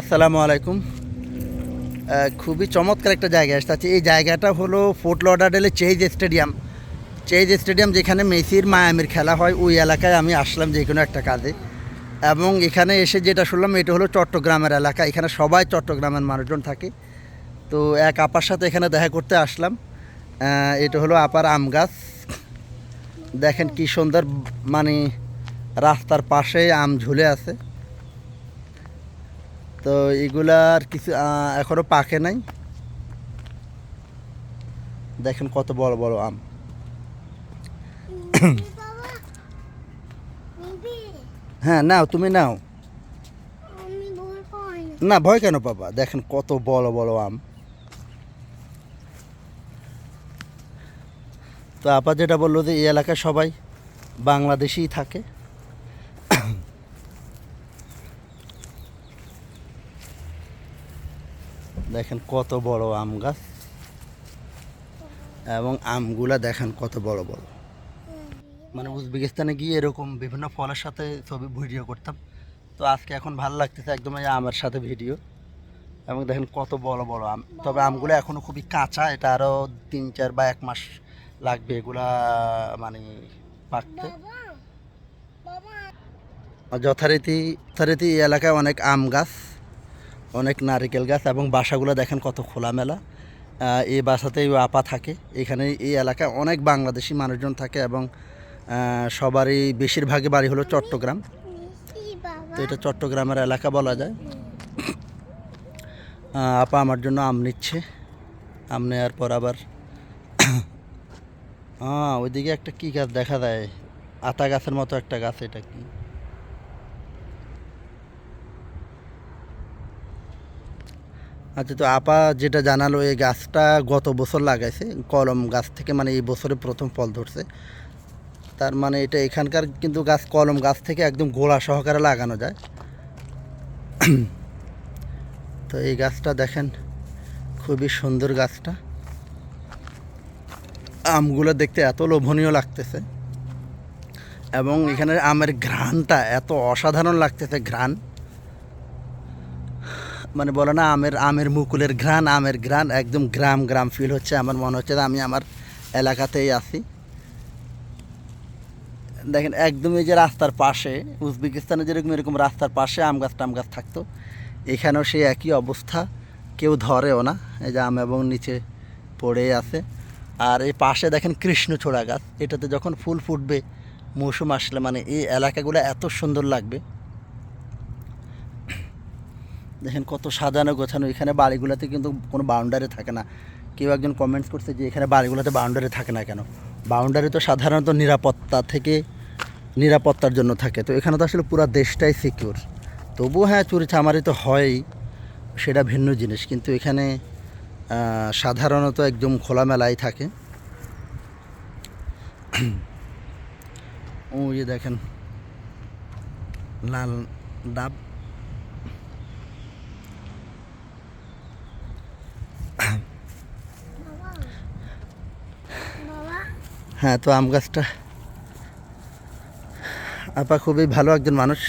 আসসালামু আলাইকুম। খুবই চমৎকার একটা জায়গা আসতে আছে এই জায়গাটা হলো ফোর্ট লডারডেলের চেজ স্টেডিয়াম। চেজ স্টেডিয়াম যেখানে মেসির মায়ামির খেলা হয়, ওই এলাকায় আমি আসলাম যে কোনো একটা কাজে। এবং এখানে এসে যেটা শুনলাম, এটা হলো চট্টগ্রামের এলাকা। এখানে সবাই চট্টগ্রামের মানুষজন থাকে। তো এক আপার সাথে এখানে দেখা করতে আসলাম। এটা হলো আপার আম গাছ। দেখেন কি সুন্দর মানে রাস্তার পাশে আম ঝুলে আছে। তো এগুলার কিছু আহ, এখনও পাকে নাই। দেখেন কত বড় বড় আম। হ্যাঁ নাও তুমি নাও। না ভয় কেন পাবা? দেখেন কত বড় বড় আম। তো আপা যেটা বলল যে এই এলাকায় সবাই বাংলাদেশেই থাকে। দেখেন কত বড় আম গাছ। এবং আমগুলা দেখেন কত বড় বড়। মানে উজবেকিস্তানে গিয়ে এরকম বিভিন্ন ফলের সাথে ছবি ভিডিও করতাম। তো আজকে এখন ভালো লাগতেছে একদম এই আমের সাথে ভিডিও। এবং দেখেন কত বড় বড় আম। তবে আমগুলো এখনও খুবই কাঁচা এটা আরও তিন চার বা এক মাস লাগবে এগুলা মানে পাকতে। যথারীতি যথারীতি এই এলাকায় অনেক আম গাছ। অনেক নারিকেল গাছ এবং বাসাগুলো দেখেন কত খোলামেলা। এই বাসাতেই আপা থাকে। এখানে এই এলাকায় অনেক বাংলাদেশি মানুষজন থাকে এবং সবারই বেশিরভাগই বাড়ি হলো চট্টগ্রাম। তো এটা চট্টগ্রামের এলাকা বলা যায়। আপা আমার জন্য আম নিচ্ছে। আম নেওয়ার পর আবার হ্যাঁ ওইদিকে একটা কী গাছ দেখা যায়? আতা গাছের মতো একটা গাছ এটা কি? আচ্ছা তো আপা যেটা জানালো, এই গাছটা গত বছর লাগাইছে, কলম গাছ থেকে মানে এই বছরে প্রথম ফল ধরছে। তার মানে এটা এখানকার কিন্তু গাছ, কলম গাছ থেকে একদম গোড়া সহকারে লাগানো যায়। তো এই গাছটা দেখেন, খুবই সুন্দর গাছটা। আমগুলো দেখতে এত লোভনীয় লাগতেছে। এবং এখানে আমের ঘ্রাণটা এত অসাধারণ লাগতেছে, ঘ্রাণ। মানে বলো না, আমের আমের মুকুলের ঘ্রাণ, আমের ঘ্রাণ, একদম গ্রাম গ্রাম ফিল হচ্ছে। আমার মনে হচ্ছে আমি আমার এলাকাতেই আছি। দেখেন, একদম এই যে রাস্তার পাশে, উজবেকিস্তানে যেরকম এরকম রাস্তার পাশে আম গাছ টাম গাছ থাকতো, এখানেও সেই একই অবস্থা, কেউ ধরেও না। এই যে আম এবং নিচে পড়ে আছে। আর এই পাশে দেখেন কৃষ্ণচূড়া গাছ, এটাতে যখন ফুল ফুটবে, মৌসুম আসলে মানে এই এলাকাগুলো এত সুন্দর লাগবে। দেখেন কত সাজানো গোছানো। এখানে বাড়িগুলোতে কিন্তু কোনো বাউন্ডারি থাকে না। কেউ একজন কমেন্টস করছে যে, এখানে বাড়িগুলোতে বাউন্ডারি থাকে না কেন? বাউন্ডারি তো সাধারণত নিরাপত্তা থেকে নিরাপত্তার জন্য থাকে। তো এখানে তো আসলে পুরো দেশটাই সিকিউর তবুও হ্যাঁ চুরি চামারি তো হয়ই। সেটা ভিন্ন জিনিস। কিন্তু এখানে সাধারণত একদম খোলামেলাই থাকে। ও যে দেখেন, লাল ডাব। হ্যাঁ তো আম গাছটা আপা খুবই ভালো একজন মানুষ।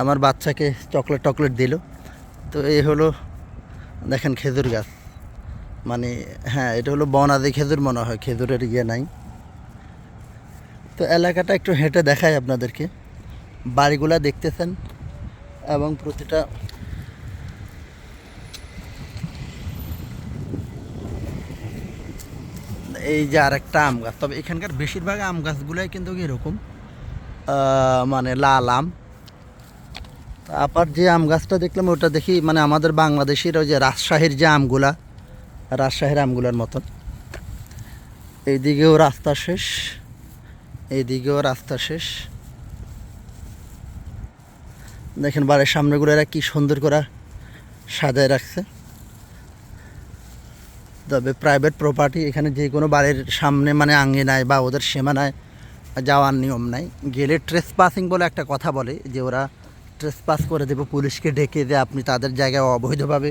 আমার বাচ্চাকে চকলেট টকলেট দিল। তো এই হলো, দেখেন খেজুর গাছ। মানে হ্যাঁ এটা হলো বনাদি খেজুর মনে হয়, খেজুরের ইয়ে নাই। তো এলাকাটা একটু হেঁটে দেখায় আপনাদেরকে। বাড়িগুলা দেখতেছেন এবং প্রতিটা এই যে আরেকটা আম গাছ। তবে এখানকার বেশিরভাগ আম গাছগুলোই কিন্তু এরকম মানে লাল আম। তা আপার যে আম গাছটা দেখলাম, ওটা দেখি মানে আমাদের বাংলাদেশের ওই যে রাজশাহীর যে আমগুলা, রাজশাহীর আমগুলার মতন। এইদিকেও রাস্তা শেষ, এইদিকেও রাস্তা শেষ। দেখেন বাড়ির সামনেগুলো এরা কি সুন্দর করে সাজায় রাখছে। তবে প্রাইভেট প্রপার্টি এখানে যে কোনো বাড়ির সামনে মানে আঙ্গিনায় বা ওদের সীমানায় যাওয়ার নিয়ম নাই। গেলে ট্রেস পাসিং বলে একটা কথা বলে যে ওরা ট্রেস পাস করে দেবে, পুলিশকে ডেকে যে আপনি তাদের জায়গায় অবৈধভাবে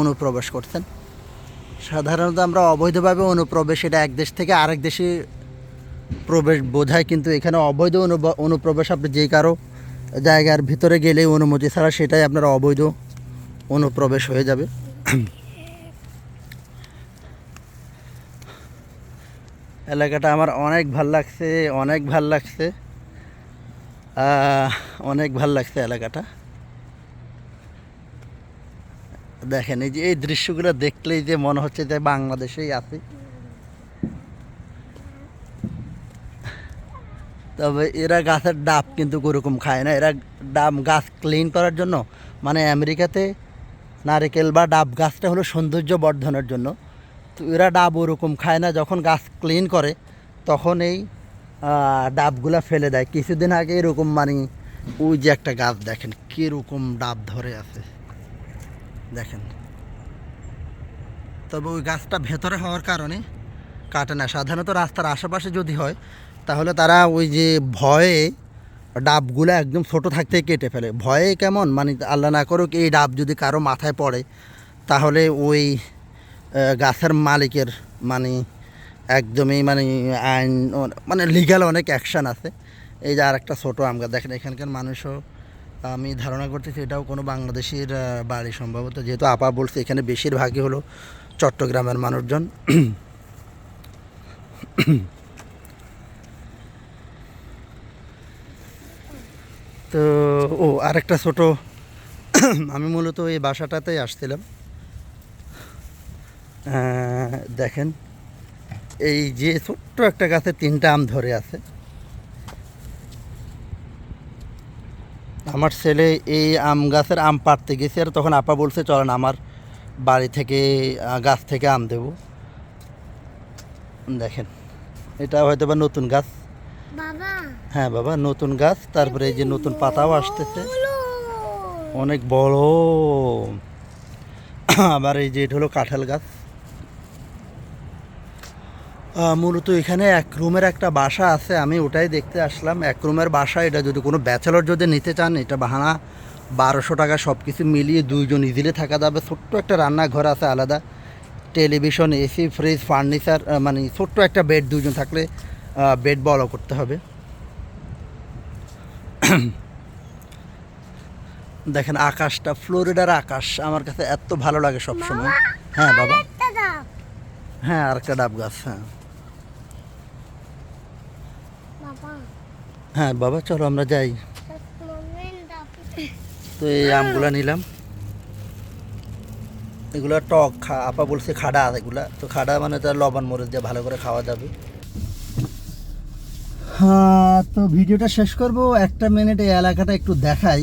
অনুপ্রবেশ করছেন। সাধারণত আমরা অবৈধভাবে অনুপ্রবেশ, এটা এক দেশ থেকে আরেক দেশে প্রবেশ বোঝায়, কিন্তু এখানে অবৈধ অনুপ্রবেশ আপনি যে কারও জায়গার ভিতরে গেলে অনুমতি ছাড়া সেটাই আপনার অবৈধ অনুপ্রবেশ হয়ে যাবে। এলাকাটা আমার অনেক ভালো লাগছে, অনেক ভালো লাগছে। অনেক ভালো লাগছে এলাকাটা। দেখেন, এই যে এই দৃশ্যগুলো দেখলেই যে মনে হচ্ছে যে বাংলাদেশেই আছি। তবে এরা গাছের ডাব কিন্তু ওরকম খায় না। এরা ডাব গাছ ক্লিন করার জন্য মানে আমেরিকাতে নারকেল বা ডাব গাছটা হলো সৌন্দর্য বর্ধনের জন্য। তো এরা ডাব ওরকম খায় না, যখন গাছ ক্লিন করে, তখন এই ডাবগুলা ফেলে দেয়। কিছুদিন আগে এরকম মানে ওই যে একটা গাছ দেখেন, কীরকম ডাব ধরে আছে। দেখেন। তবে ওই গাছটা ভেতরে হওয়ার কারণে কাটে না। সাধারণত রাস্তার আশেপাশে যদি হয়, তাহলে তারা ওই যে ভয়ে ডাবগুলো একদম ছোট থাকতেই কেটে ফেলে। ভয়ে কেমন? মানে আল্লাহ না করুক, এই ডাব যদি কারও মাথায় পড়ে, তাহলে ওই গাছের মালিকের মানে একদমই মানে আইন মানে লিগ্যাল অনেক অ্যাকশান আছে। এই যে আর একটা ছোটো আম গাছ, দেখেন এখানকার মানুষও, আমি ধারণা করতেছি এটাও কোনো বাংলাদেশের বাড়ি সম্ভবত। যেহেতু আপা বলছে এখানে বেশিরভাগই হলো চট্টগ্রামের মানুষজন। তো, ও, আরেকটা ছোট, আমি মূলত এই বাসাটাতেই আসছিলাম। দেখেন এই যে ছোট্ট একটা গাছে তিনটা আম ধরে আছে। আমার ছেলে এই আম গাছের আম পাড়তে গেছে আর তখন আপা বলছে চলেন আমার বাড়ি থেকে গাছ থেকে আম দেব। দেখেন এটা হয়তো বা নতুন গাছ। হ্যাঁ বাবা নতুন গাছ। তারপরে এই যে নতুন পাতাও আসতেছে। অনেক বড় আবার এই যে এটা হলো কাঁঠাল গাছ। মূলত এখানে এক রুমের একটা বাসা আছে আমি ওটাই দেখতে আসলাম। এক রুমের বাসা এটা যদি কোনো ব্যাচেলর যদি নিতে চান এটা বাহানা বারোশো টাকা সব কিছু মিলিয়ে দুইজন ইজিলি থাকা যাবে। ছোট্ট একটা রান্নাঘর আছে আলাদা টেলিভিশন এসি ফ্রিজ ফার্নিচার মানে ছোট্ট একটা বেড দুইজন থাকলে বেড বড় করতে হবে। দেখেন আকাশটা ফ্লোরিডার আকাশ আমার কাছে এত ভালো লাগে সবসময়। হ্যাঁ বাবা। হ্যাঁ আর একটা ডাব গাছ হ্যাঁ বাবা হ্যাঁ বাবা, চলো আমরা যাই। তো এই আমগুলা নিলাম। এগুলা টক খা, আপা বলছে খাড়া, এগুলা। তো খাড়া মানে তার লবণ মরিচ দিয়ে ভালো করে খাওয়া যাবে। হ্যাঁ তো ভিডিওটা শেষ করব। একটা মিনিট এই এলাকাটা একটু দেখাই।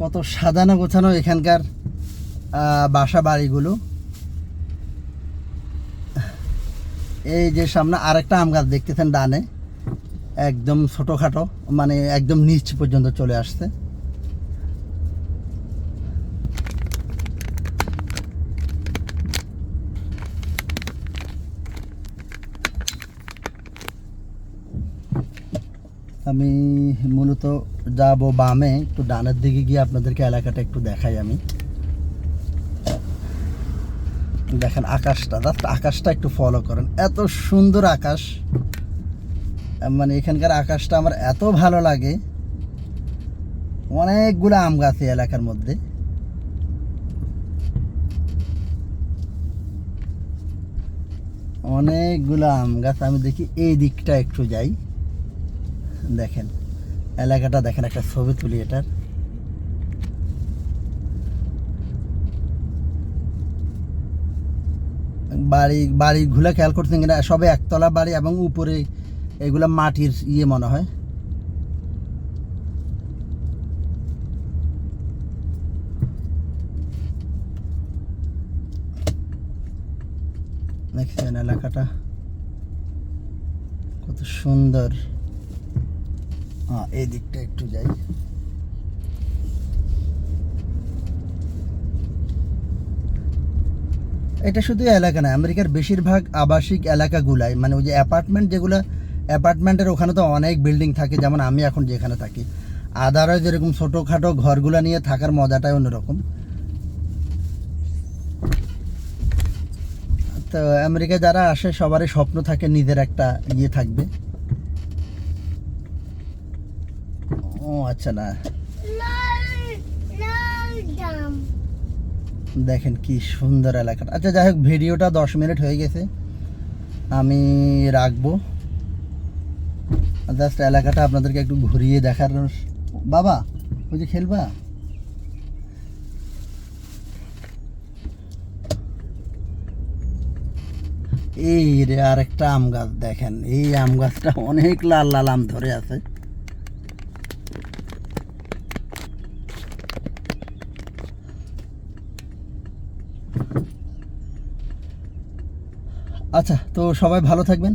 কত সাজানো গোছানো এখানকার বাসা বাড়িগুলো। এই যে সামনে আরেকটা আম গাছ দেখতেছেন ডানে। একদম ছোটোখাটো মানে একদম নিচ পর্যন্ত চলে আসছে। আমি মূলত যাব বামে, একটু ডানের দিকে গিয়ে আপনাদেরকে এলাকাটা একটু দেখাই আমি। দেখেন আকাশটা আকাশটা একটু ফলো করেন। এত সুন্দর আকাশ। মানে এখানকার আকাশটা আমার এত ভালো লাগে। অনেকগুলো আম গাছ এই এলাকার মধ্যে। অনেকগুলো আম গাছ, আমি দেখি এই দিকটা একটু যাই। দেখেন, এলাকাটা দেখেন, একটা ছবি তুলি এটার। বাড়ি, বাড়িগুলো খেয়াল করছেন কিনা? সবে একতলা বাড়ি এবং উপরে এগুলা মাটির ইয়ে মনে হয়। দেখছেন এলাকাটা কত সুন্দর। এই দিকটা একটু যাই। এটা শুধু এলাকা না, আমেরিকার বেশিরভাগ আবাসিক এলাকাগুলাই মানে ওই যে অ্যাপার্টমেন্ট যেগুলো অ্যাপার্টমেন্টের ওখানে তো অনেক বিল্ডিং থাকে, যেমন আমি এখন যেখানে থাকি। আদারওয়াইজ এরকম ছোটোখাটো ঘরগুলো নিয়ে থাকার মজাটাই অন্যরকম। তো আমেরিকা যারা আসে, সবারই স্বপ্ন থাকে নিজের একটা ইয়ে থাকবে। ও আচ্ছা না। দেখেন কি সুন্দর এলাকাটা। আচ্ছা যাই হোক, ভিডিওটা দশ মিনিট হয়ে গেছে। আমি রাখব। জাস্ট এলাকাটা আপনাদেরকে একটু ঘুরিয়ে দেখার বাবা, ওই যে খেলবা? এই রে আর একটা আম গাছ দেখেন, এই আম গাছটা অনেক লাল লাল আম ধরে আছে। আচ্ছা তো সবাই ভালো থাকবেন।